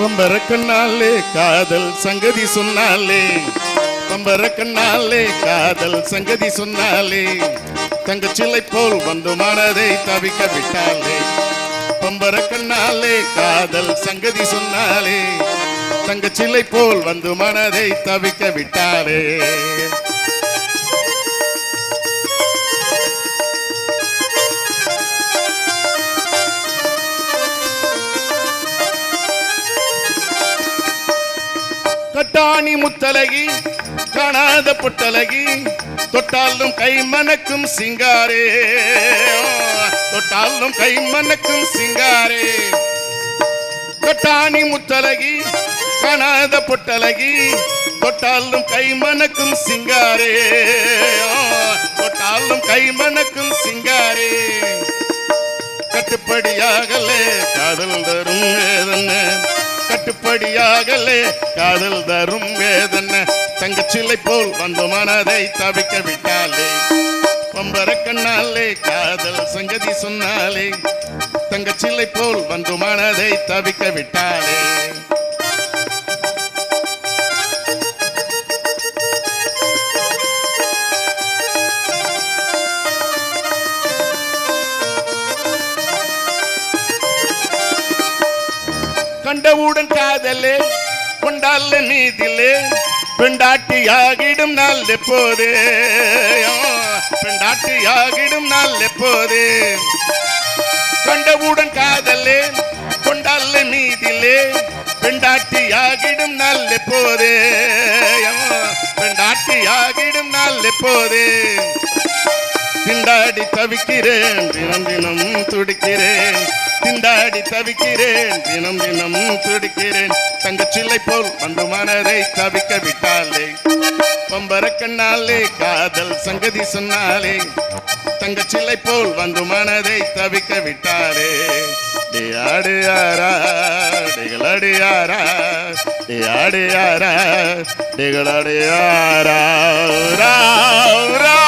பம்பர கண்ணாலே காதல் சங்கதி சொன்னாலே. பம்பர கண்ணாலே காதல் சங்கதி சொன்னாலே. தங்கச்சிலை போல் வந்து மனதை தவிக்க விட்டாலே. பம்பர கண்ணாலே காதல் சங்கதி சொன்னாலே. தங்கச்சிலை போல் வந்து மனதை தவிக்க விட்டாலே. கட்டாணி முத்தலகி காணாத புட்டலகி தொட்டாலும் கை மணக்கும் சிங்காரே. தொட்டாலும் கை மணக்கும் சிங்காரே. தொட்டாணி முத்தலகி காணாத பொட்டலகி தொட்டாலும் கை மணக்கும் சிங்காரே. தொட்டாலும் கை மணக்கும் சிங்காரே. கட்டுப்படியாகலே காதல் தரும் வேதன. கட்டுப்படியாகலே காதல் தரும் வேதனை தங்கச்சிலை போல் வந்து மனதை தவிக்க விட்டாலே. பம்பர கண்ணாலே காதல் சங்கதி சொன்னாலே தங்கச்சிலை போல் வந்து மனதை தவிக்க விட்டாலே. கண்டவுடன் காதலே கொண்டால் நீதிலே பெண்டாட்டியாகிடும் நாள் எப்போதே. பெண்டாட்டியாகிடும் நாள் எப்போதே. கண்டவுடன் காதலே கொண்டால் நீதிலே பெண்டாட்டியாகிடும் நாள் எப்போதே. பெண்டாட்டியாகிடும் நாள் எப்போதே. திண்டாடி தவிக்கிறேன் தினம் தினம் துடிக்கிறேன். திண்டாடி தவிக்கிறேன் தினம் தினம் துடிக்கிறேன். தங்கச்சில்லை போல் வந்து மனதை தவிக்க விட்டாலே பம்பர கண்ணாலே காதல் சங்கதி சொன்னாலே தங்கச்சில்லை போல் வந்து மனதை தவிக்க விட்டாரே டே ஆடு யாரா டிகளாடு யாரா டே ஆடு யாரா ரா